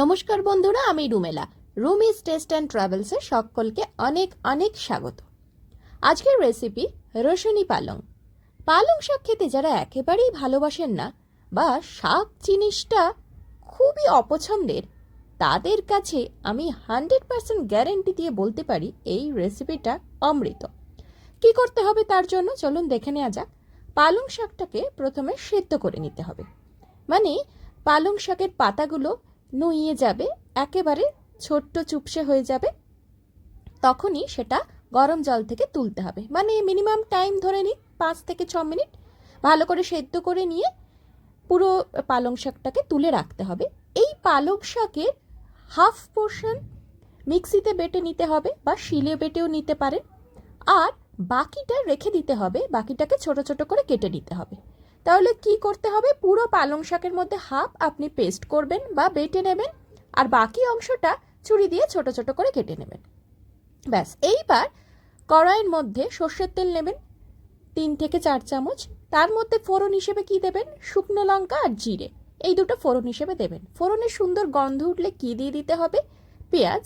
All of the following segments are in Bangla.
নমস্কার বন্ধুরা, আমি Rumela. Room Rumi's taste and ট্রাভেলসে সকলকে অনেক অনেক স্বাগত। আজকের রেসিপি রসুনি পালং। পালং শাক খেতে যারা একেবারেই ভালোবাসেন না বা শাক জিনিসটা খুবই অপছন্দের, তাদের কাছে আমি হান্ড্রেড পার্সেন্ট গ্যারেন্টি দিয়ে বলতে পারি এই রেসিপিটা অমৃত। কি করতে হবে তার জন্য? চলুন দেখে নেওয়া যাক। পালং শাকটাকে প্রথমে সেদ্ধ করে নিতে হবে। মানে পালং শাকের পাতাগুলো নুইয়ে যাবে, একেবারে ছোট্ট চুপসে হয়ে যাবে। তখনই সেটা গরম জল থেকে তুলতে হবে। মানে মিনিমাম টাইম ধরে নিই পাঁচ থেকে ছ মিনিট। ভালো করে সেদ্ধ করে নিয়ে পুরো পালং শাকটাকে তুলে রাখতে হবে। এই পালং শাকের হাফ পোর্শন মিক্সিতে বেটে নিতে হবে বা শিলে বেটেও নিতে পারেন। আর বাকিটা রেখে দিতে হবে, বাকিটাকে ছোট ছোট করে কেটে নিতে হবে। তাহলে কি করতে হবে? পুরো পালং শাকের মধ্যে হাফ আপনি পেস্ট করবেন বা বেটে নেবেন আর বাকি অংশটা ছুরি দিয়ে ছোট ছোট করে কেটে নেবেন। ব্যাস, এইবার কড়াইয়ের মধ্যে সর্ষের তেল নেবেন, তিন থেকে চার চামচ। তার মধ্যে ফোড়ন হিসেবে কি দেবেন? শুকনো লঙ্কা আর জিরে। এই দুটো ফোড়ন হিসেবে দেবেন। ফোড়নের সুন্দর গন্ধ উঠলে কি দিয়ে দিতে হবে? পেঁয়াজ।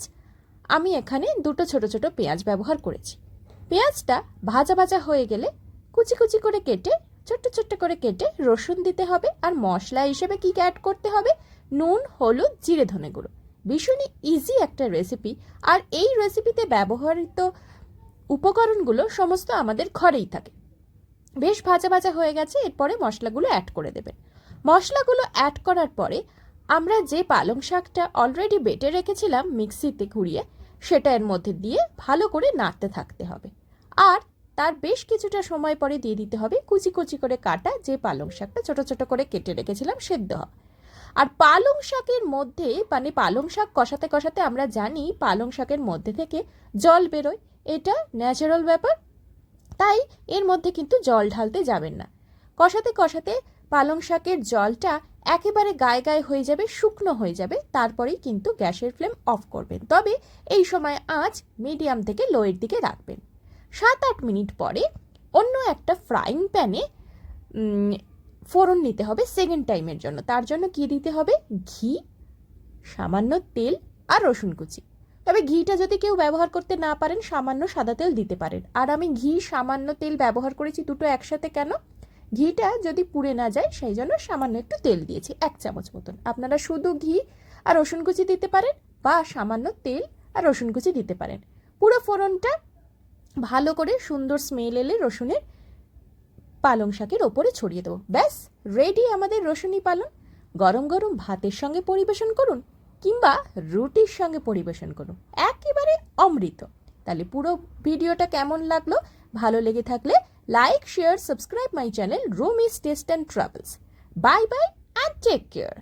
আমি এখানে দুটো ছোট ছোট পেঁয়াজ ব্যবহার করেছি। পেঁয়াজটা ভাজা ভাজা হয়ে গেলে কুচি কুচি করে কেটে ছোট্ট ছোট্ট করে কেটে রসুন দিতে হবে আর মশলা হিসেবে কি অ্যাড করতে হবে? নুন, হলুদ, জিরে, ধনে গুঁড়ো। ভীষণই ইজি একটা রেসিপি আর এই রেসিপিতে ব্যবহৃত উপকরণগুলো সমস্ত আমাদের ঘরেই থাকে। বেশ ভাজা ভাজা হয়ে গেছে, এরপরে মশলাগুলো অ্যাড করে দেবেন মশলাগুলো অ্যাড করার পরে আমরা যে পালং শাকটা অলরেডি বেটে রেখেছিলাম মিক্সিতে ঘুরিয়ে, সেটা এর মধ্যে দিয়ে ভালো করে নাড়তে থাকতে হবে। আর তার বেশ কিছুটা সময় পরে দিয়ে দিতে হবে কুচি কুচি করে কাটা যে পালং শাকটা ছোট ছোট করে কেটে রেখেছিলাম সেদ্ধ। আর পালং শাকের মধ্যে মানে পালং শাক কষাতে কষাতে আমরা জানি পালং শাকের মধ্যে থেকে জল বেরোয়। এটা ন্যাচারাল ব্যাপার, তাই এর মধ্যে কিন্তু জল ঢালতে যাবেন না। কষাতে কষাতে পালং শাকের জলটা একেবারে গায়ে গায়ে হয়ে যাবে, শুকনো হয়ে যাবে, তারপরেই কিন্তু গ্যাসের ফ্লেম অফ করবেন। তবে এই সময় আঁচ মিডিয়াম থেকে লোয়ের দিকে রাখবেন। সাত আট মিনিট পরে অন্য একটা ফ্রাইং প্যানে ফোড়ন নিতে হবে সেকেন্ড টাইমের জন্য। তার জন্য কি দিতে হবে? ঘি, সামান্য তেল আর রসুন কুচি। তবে ঘিটা যদি কেউ ব্যবহার করতে না পারেন, সামান্য সাদা তেল দিতে পারেন। আর আমি ঘি, সামান্য তেল ব্যবহার করেছি দুটো একসাথে কেন? ঘিটা যদি পুড়ে না যায়, সেই জন্য সামান্য একটু তেল দিয়েছি, এক চামচ মতন। আপনারা শুধু ঘি আর রসুন কুচি দিতে পারেন বা সামান্য তেল আর রসুন কুচি দিতে পারেন। পুরো ফোড়নটা ভালো করে সুন্দর স্মেল এলে রসুনের পালং শাকের ওপরে ছড়িয়ে দেবো। ব্যাস রেডি আমাদের রসুনি পালং গরম গরম ভাতের সঙ্গে পরিবেশন করুন কিংবা রুটির সঙ্গে পরিবেশন করুন। একেবারে অমৃত। তাহলে পুরো ভিডিওটা কেমন লাগল? ভালো লেগে থাকলে like share subscribe my channel Rumi's taste and travels bye bye and take care